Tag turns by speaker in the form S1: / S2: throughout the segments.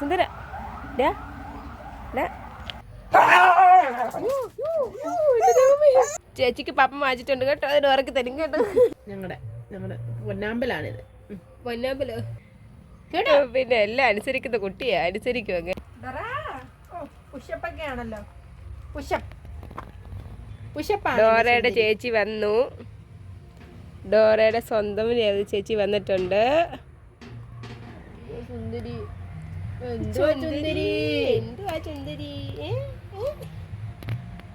S1: സുന്ദര. ചേച്ചിക്ക് പപ്പം വാങ്ങിച്ചിട്ടുണ്ട് കേട്ടോ. അതിന് ഉറക്കി തരും കേട്ടോ.
S2: ഞങ്ങളുടെ ഞങ്ങളുടെ പൊന്നാമ്പലാണിത്.
S1: പൊന്നാമ്പലോ? കേട്ടോ? പിന്നെ എല്ലാം അനുസരിക്കുന്ന കുട്ടിയാ. അനുസരിക്കും അങ്ങ്.
S2: പുഷപ്പൊക്കെ ആണല്ലോ. പുഷപ്പ്. പുഷപ്പാണ്
S1: ഡോറയുടെ ചേച്ചി വന്നു. ഡോറയുടെ സ്വന്തം ചേച്ചി വന്നിട്ടുണ്ട്.
S2: സുന്ദരി.
S1: എന്തുവാ എന്തുവാ സുന്ദരി ഏ? ഏ?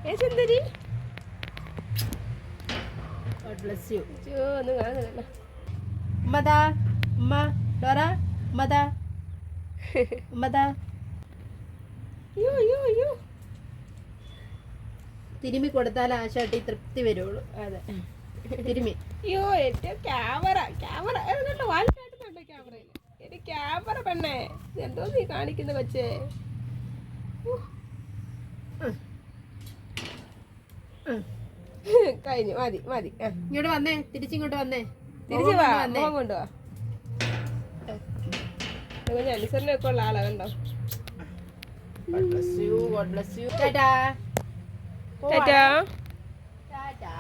S1: ഏ സുന്ദരി
S2: ബ്ലസ് യു
S1: ചോ, ഒന്നും കാണുന്നില്ല
S2: ഉമ്മതാ ഉമ്മ ഡോറ ഉമ്മതാ. ഉമ്മതാ.
S1: അയ്യോ അയ്യോ അയ്യോ.
S2: തിരുമ്മി കൊടുത്താൽ ആശാട്ടി തൃപ്തി വരുള്ളൂ.
S1: അതെ.
S2: തിരുമി
S1: അയ്യോ എന്റെ ക്യാമറ ക്യാമറ. എന്നിട്ട് എന്റെ ക്യാമറ പെണ്ണേ. എന്തോ നീ കാണിക്കുന്ന കൊച്ചേ. കഴിഞ്ഞു. മതി മതി.
S2: ഇങ്ങോട്ട് വന്നേ. തിരിച്ചിങ്ങോട്ട് വന്നേ.
S1: തിരിച്ചു വാ
S2: വന്നേ.
S1: മോൻ കൊണ്ടുവാ. കുഞ്ഞ് അനുസരണയൊക്കെ ഉള്ള ആളാ കണ്ടോ?
S2: God bless you, God bless you. ടാറ്റാ.
S1: ടാറ്റാ.
S2: ടാറ്റാ.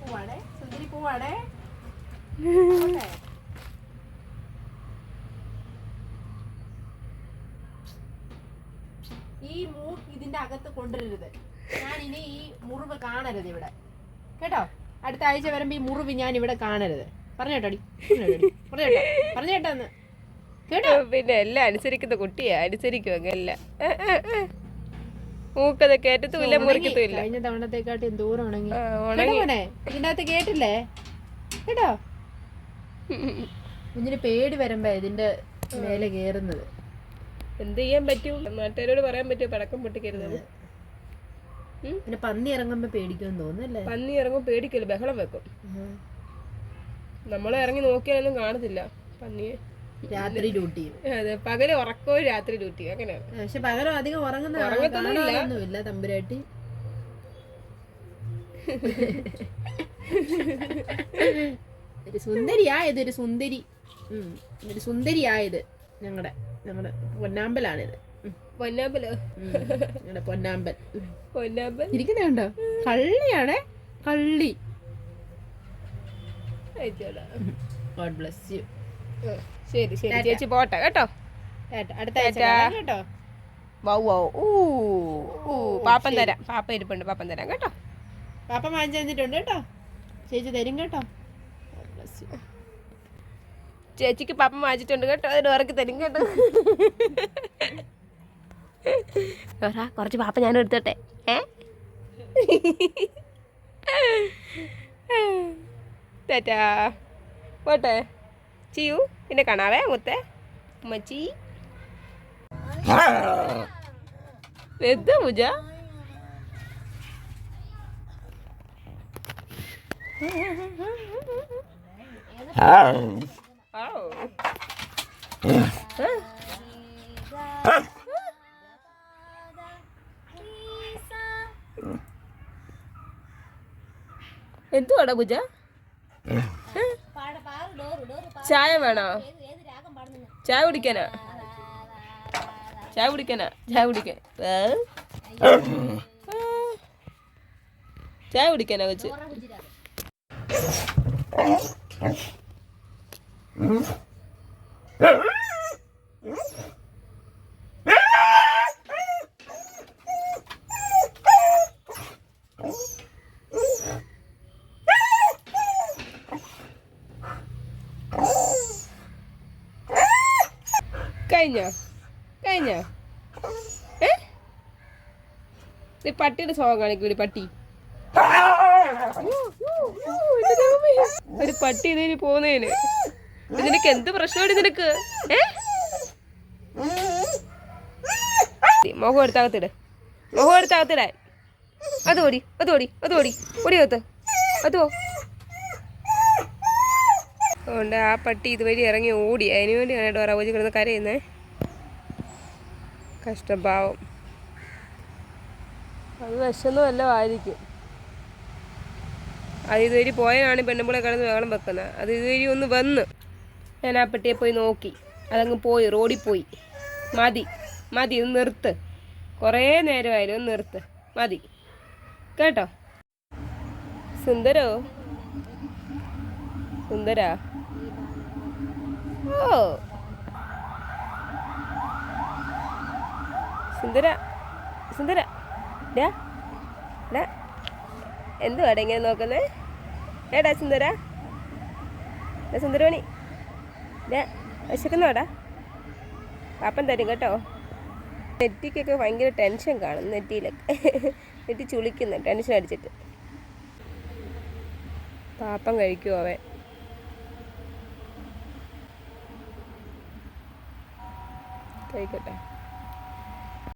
S2: പോവാണേ, സുന്ദരി പോവാണേ. പോട്ടെ. ഈ മൂക്ക് ഇതിന്റെ അകത്ത് കൊണ്ടുവരരുത്. ഞാൻ ഇനി ഈ മുറിവ് കാണരുത് ഇവിടെ. കേട്ടോ? അടുത്ത ആഴ്ച വരുമ്പോ ഈ മുറിവ് ഞാൻ ഇവിടെ കാണരുത്. പറഞ്ഞോട്ടോ പറഞ്ഞോട്ടോ പറഞ്ഞേട്ടോ പറഞ്ഞേട്ടോന്ന് കേട്ടോ?
S1: പിന്നെ എല്ലാം അനുസരിക്കുന്ന കുട്ടിയാ അനുസരിക്കും അങ്ങ് എല്ലാം ആ, ആ, ആ. മൂക്കത് കയറ്റത്തുമില്ല മുറിക്കത്തുമില്ല.
S2: കഴിഞ്ഞ തവണത്തെക്കാട്ടി ദൂരം ഉണങ്ങി. അകത്ത് കേട്ടില്ലേ? കേട്ടോ? കുഞ്ഞിന് പേടി വരുമ്പോ ഇതിന്റെ മേലെ കേറുന്നത്.
S1: എന്ത് ചെയ്യാൻ പറ്റും? നാട്ടുകാരോട് പറയാൻ പറ്റും പടക്കം പൊട്ടിക്കരുത്.
S2: പിന്നെ പന്നി ഇറങ്ങുമ്പോ പേടിക്കുമെന്ന് തോന്നുന്നല്ലേ?
S1: പന്നി ഇറങ്ങും പേടിക്കൽ ബഹളം വെക്കും. നമ്മൾ ഇറങ്ങി നോക്കിയാലൊന്നും കാണത്തില്ല പന്നിയെ.
S2: രാത്രി ഡ്യൂട്ടി
S1: അതെ. പകൽ ഉറക്കോ രാത്രി ഡ്യൂട്ടി അങ്ങനെയാണ്.
S2: പക്ഷെ പകരം അധികം ഉറങ്ങുന്ന
S1: ഉറങ്ങത്തൊന്നുമില്ല.
S2: തമ്പുരാട്ടി. ഒരു സുന്ദരിയായത് ഒരു സുന്ദരി. ഒരു സുന്ദരിയായത് ഞങ്ങളുടെ ഞങ്ങളുടെ പൊന്നാമ്പലാണിത്.
S1: പൊന്നാമ്പലോ.
S2: ഞങ്ങളുടെ പൊന്നാമ്പൽ.
S1: പൊന്നാമ്പൽ.
S2: ഇരിക്കുന്നുണ്ടോ? കള്ളിയാണേ. കള്ളി. ഗോഡ് ബ്ലസ് യു
S1: ശരി ശരി. ചേച്ചി പോട്ടെ കേട്ടോ?
S2: അടുത്ത കേട്ടോ.
S1: Wow wow. ഊ ഊ പാപ്പൻ തരാം. പാപ്പ ഇരിപ്പുണ്ട് പാപ്പൻ തരാം കേട്ടോ?
S2: പാപ്പ വാങ്ങിച്ചു തന്നിട്ടുണ്ട് കേട്ടോ. ചേച്ചി തരും കേട്ടോ. Bless you.
S1: ചേച്ചിക്ക് പാപ്പൻ വാങ്ങിച്ചിട്ടുണ്ട് കേട്ടോ. അതിന് ഉറക്കി തരും കേട്ടോ. ഡോറ കുറച്ച് പാപ്പ ഞാൻ എടുത്തോട്ടെ. ഏ? ടാറ്റാ. പോട്ടെ. ചിയു പിന്നെ കാണാവേ മുത്തേ. ഉമ്മച്ചി. എന്താ പൂജ? ഔ. എന്തുവാടാ പൂജ? ചായ വേണോ? ചായ കുടിക്കാനാ? ചായ കുടിക്കാനാ? ചായ കുടിക്കാൻ. ചായ കുടിക്കാനാ കുടിക്കാനാ വെച്ച് കഴിഞ്ഞോ? കഴിഞ്ഞോ? ഏ? പട്ടിയുടെ സ്വഭാവം കാണിക്കൂടി പട്ടി. ഒരു പട്ടി ഇതിന് പോകുന്നതിന്. നിനക്ക് എന്ത് പ്രശ്നമാണ് നിനക്ക് ഏ? മുഖം എടുത്തകത്തിട്. മുഖം എടുത്തകത്തിടാൻ അത് ഓടി അത് ഓടി അത് ഓടി. ഓടി അത് അതോ അതുകൊണ്ട് ആ പട്ടി ഇതുവഴി ഇറങ്ങി ഓടി. അതിനു വേണ്ടിയാണ് കേട്ടോ റവോജി കിടന്ന് കരയുന്നേ. കഷ്ടഭാവം അത് വിശന്നും ആയിരിക്കും അത് ഇതുവഴി പോയതാണ് പെണ്ണുമ്പിളെ കിടന്ന് വേണം വെക്കുന്നത്. അത് ഇതുവരി ഒന്ന് വന്ന് ഞാൻ ആ പെട്ടിയെ പോയി നോക്കി. അതങ്ങ് പോയി റോഡിൽ പോയി. മതി. മതി നിർത്ത്. കുറേ നേരമായാലും നിർത്ത്. മതി. കേട്ടോ? സുന്ദരോ? സുന്ദരാ? ഓ. സുന്ദര? സുന്ദര? എന്തുവാടാ ഇങ്ങനെ നോക്കുന്നേ? ഏടാ സുന്ദര? സുന്ദരമണി. വിശക്കുന്നോടാ? പാപ്പൻ തരും കേട്ടോ. നെറ്റിക്കൊക്കെ ഭയങ്കര ടെൻഷൻ കാണും നെറ്റിയിലൊക്കെ. നെറ്റി ചുളിക്കുന്നു ടെൻഷൻ അടിച്ചിട്ട്. പാപ്പം കഴിക്കുമോ അവൻ. കഴിക്കട്ടെ.